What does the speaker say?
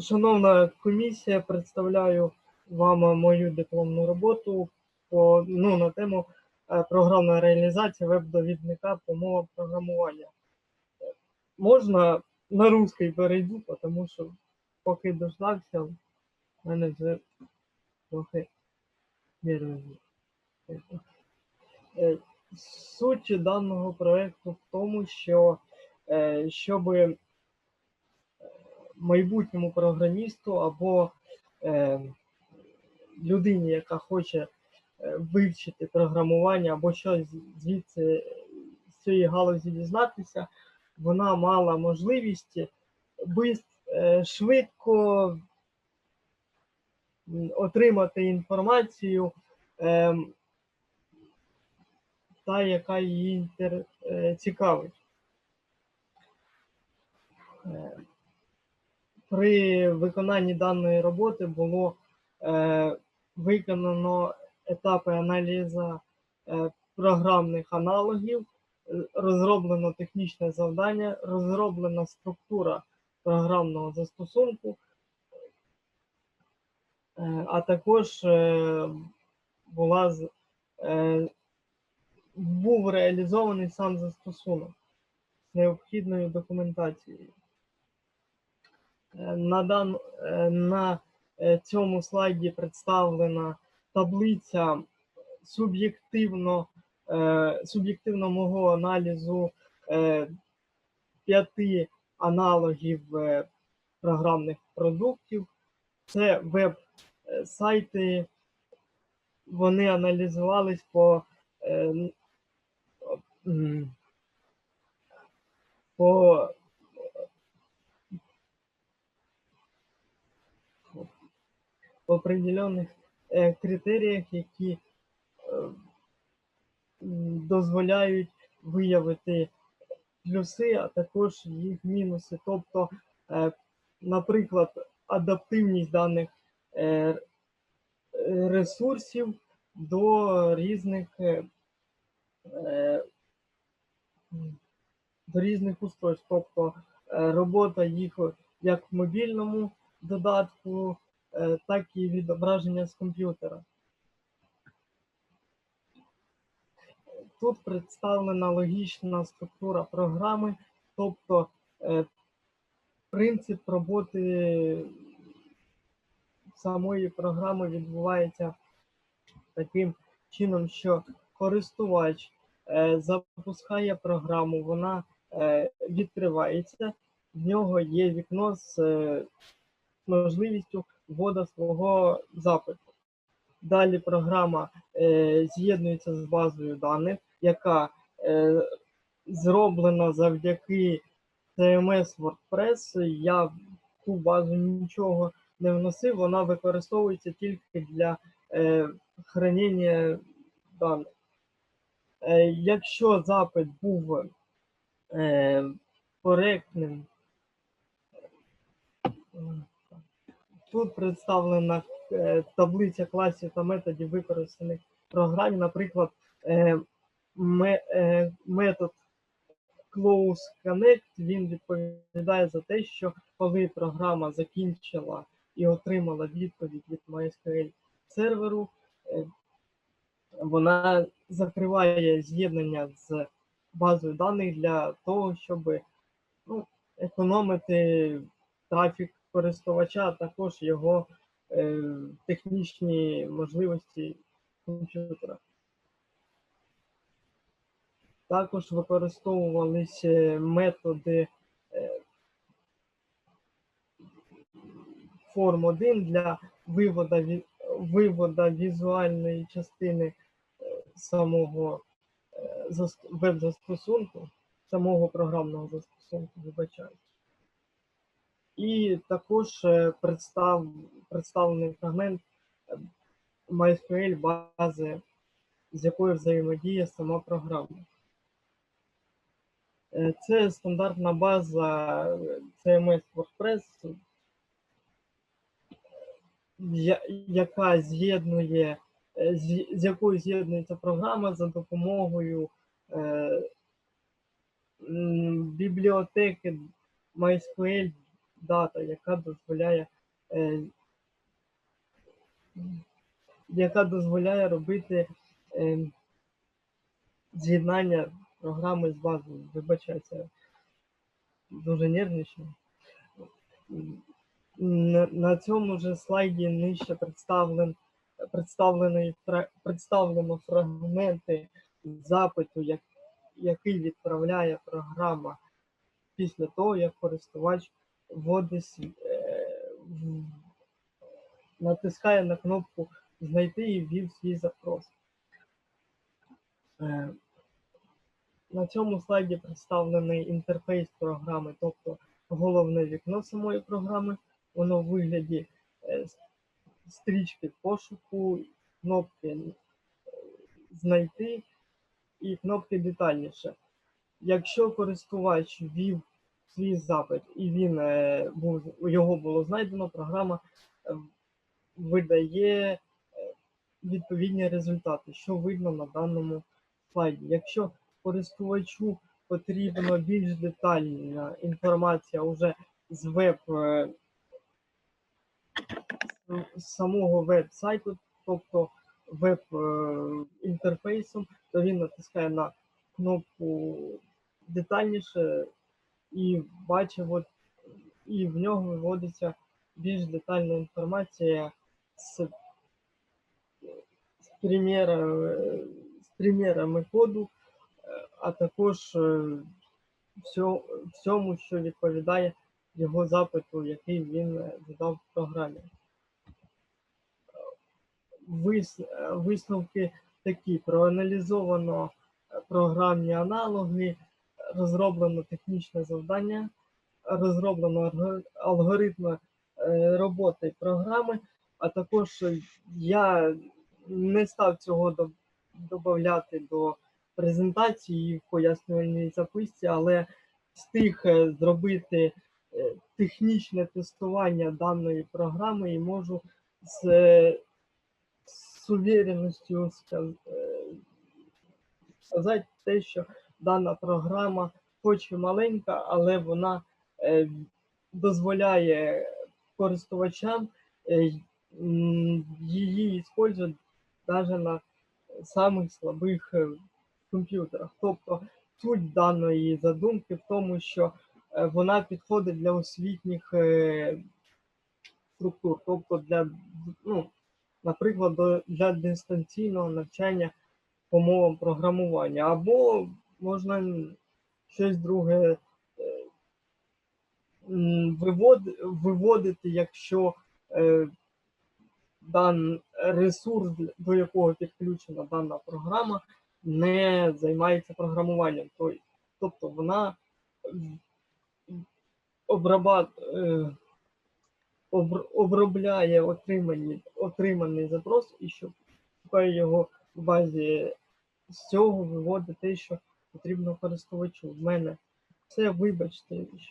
Шановна комісія, представляю вам мою дипломну роботу по, ну, на тему е, програмна реалізація веб-довідника по програмування. Е, Можна на русский перейду, тому що поки дождався, в мене вже трохи. Е, Суть даного проекту в тому, що е, щоб майбутньому програмісту або е, людині, яка хоче е, вивчити програмування або щось звідси з цієї галузі дізнатися, вона мала можливість е, швидко отримати інформацію, е, та, яка її е, цікавить. При виконанні даної роботи було е, виконано етапи аналізу е, програмних аналогів, е, розроблено технічне завдання, розроблена структура програмного застосунку, е, а також е, була е, був реалізований сам застосунок з необхідною документацією. Е, На, дан, е, на е, цьому слайді представлена таблиця суб'єктивно, суб'єктивно мого аналізу п'яти аналогів програмних продуктів. Це веб-сайти, вони аналізувались по, е, по в определенних е, критеріях, які е, дозволяють виявити плюси, а також їх мінуси. Тобто, е, наприклад, адаптивність даних ресурсів до різних до різних устройств, тобто робота їх як в мобільному додатку, так і відображення з комп'ютера. Тут представлена логічна структура програми, тобто е, принцип роботи самої програми відбувається таким чином, що користувач е, запускає програму, вона е, відкривається, в нього є вікно з е, можливістю вводу свого запиту. Далі програма е, з'єднується з базою даних, яка е, зроблена завдяки CMS WordPress. Я в ту базу нічого не вносив, вона використовується тільки для е, хранення даних. Е, якщо запит був е, коректним, Тут представлена е, таблиця класів та методів, використаних в програмі. Наприклад, е, е, метод Close Connect він відповідає за те, що коли програма закінчила і отримала відповідь від MySQL серверу, вона закриває з'єднання з базою даних для того, щоб ну, економити трафік користувача, а також його е, технічні можливості комп'ютера. Також використовувалися методи е, Form 1 для вивода, ві- вивода візуальної частини е, самого е, веб-застосунку, самого програмного застосунку, вибачаю. І також е, представ, представлений фрагмент е, MySQL бази, з якою взаємодіє сама програма. Е, Це стандартна база CMS WordPress, яка з'єднує, з якою з'єднується програма за допомогою бібліотеки MySQL дата, яка дозволяє, е, яка дозволяє робити е, з'єднання програми з базою. Вибачайте, дуже нервничаю. На, на цьому же слайді нижче представлен, представлений, представлено фрагменти запиту, як, який відправляє програма після того, як користувач вводить, свій- е, натискає на кнопку Знайти і ввів свій запрос. Е, На цьому слайді представлений інтерфейс програми, тобто головне вікно самої програми. Воно в вигляді е, стрічки пошуку, кнопки знайти і кнопки детальніше. Якщо користувач ввів свій запит і він е, був його було знайдено, програма е, видає е, відповідні результати, що видно на даному слайді. Якщо користувачу потрібна більш детальна інформація уже з веб з самого веб-сайту, тобто веб-інтерфейсом, то він натискає на кнопку детальніше і бачить, от, і в нього виводиться більш детальна інформація з, з, приміра, е, з примірами коду, а також е, всьо- всьому, що відповідає його запиту, який він е, задав в програмі. Вис- Висновки такі: проаналізовано е, програмні аналоги, розроблено технічне завдання, розроблено алго- алгоритми е, роботи програми, а також я не став цього додати до презентації в пояснювальній записці, але встиг е, зробити е, технічне тестування даної програми і можу з, з е, сказати те, що дана програма, хоч і маленька, але вона е, дозволяє користувачам е, її використовувати навіть на самих слабих е, комп'ютерах. Тобто суть даної задумки в тому, що вона підходить для освітніх структур, тобто для, ну, наприклад, для дистанційного навчання по мовам програмування, або можна щось друге е, виводити, якщо е, дан ресурс, до якого підключена дана програма, не займається програмуванням. Тобто вона е, обр- обробляє отримані, отриманий запрос і що шукає його в базі з цього виводить те, що потрібно користувачу. В мене все, вибачте, що